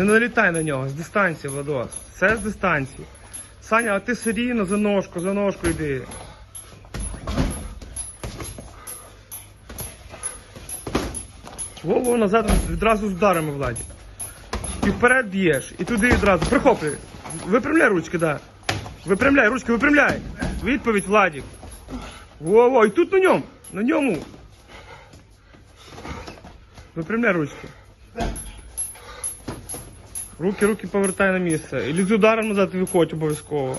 Не налітай на нього, з дистанції, Владос. Все з дистанції. Саня, а ти серійно за ножку, за ножку йди. Во-во, назад відразу з ударами Владі. І вперед б'єш, і туди відразу. Прихоплюй. Випрямляй ручки, да. Випрямляй, ручки, випрямляй. Відповідь, Владік. Во-во, і тут на ньому. На ньому. Випрямляй ручки. Руки, руки повертай на місце. І з ударом назад виходь обов'язково.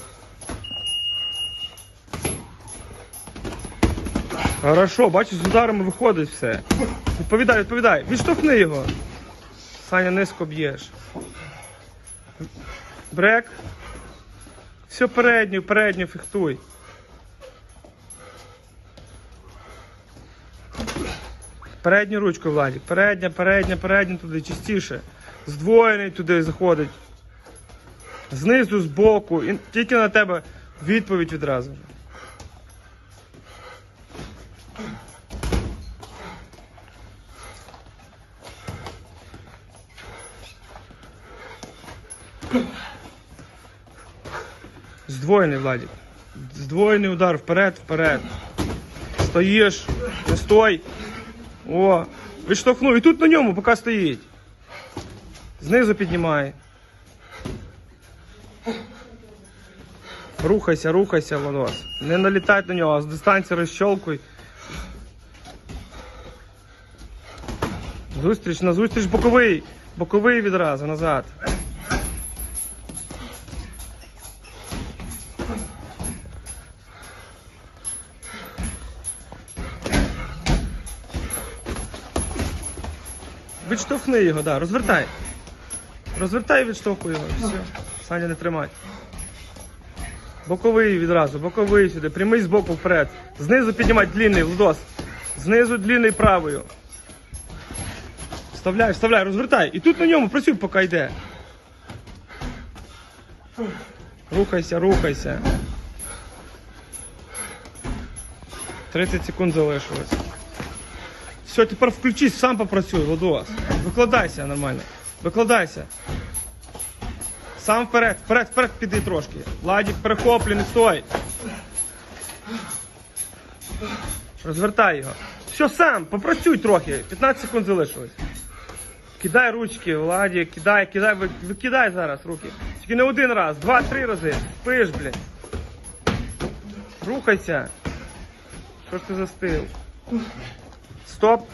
Хорошо, бачиш, з ударами виходить все. Відповідай, відповідай. Відштовхни його. Саня, низько б'єш. Брек. Все передню, передню фехтуй. Передню ручку, Владик. Передня, передня, передня туди, частіше. Здвоєний туди заходить. Знизу, збоку. І тільки на тебе відповідь відразу. Здвоєний, Владик. Здвоєний удар вперед, вперед. Стоїш, не стой. О, відштовхнув. І тут на ньому, поки стоїть. Знизу піднімай. Рухайся, рухайся, Владос. Не налітай на нього, а з дистанції розщолкуй. Зустріч на зустріч боковий. Боковий відразу назад. Відштовхни його, да, розвертай. Розвертай і відштовхуй його. Все. Саня не тримай. Боковий відразу, боковий сюди, прямий з боку вперед. Знизу піднімай длинний, Владос. Знизу длинний правою. Вставляй, вставляй, розвертай. І тут на ньому працюй, поки йде. Рухайся, рухайся. 30 секунд залишилось. Все, тепер включись, сам попрацюй, Владос. Викладайся нормально. Викладайся. Сам вперед, вперед, вперед піди трошки. Ладік, перехоплюй, не стой. Розвертай його. Все, сам, попрацюй трохи. 15 секунд залишилось. Кидай ручки, Владі, кидай, кидай, викидай зараз руки. Тільки не один раз, два-три рази. Пиш, блін. Рухайся. Що ж ти застив? Стоп.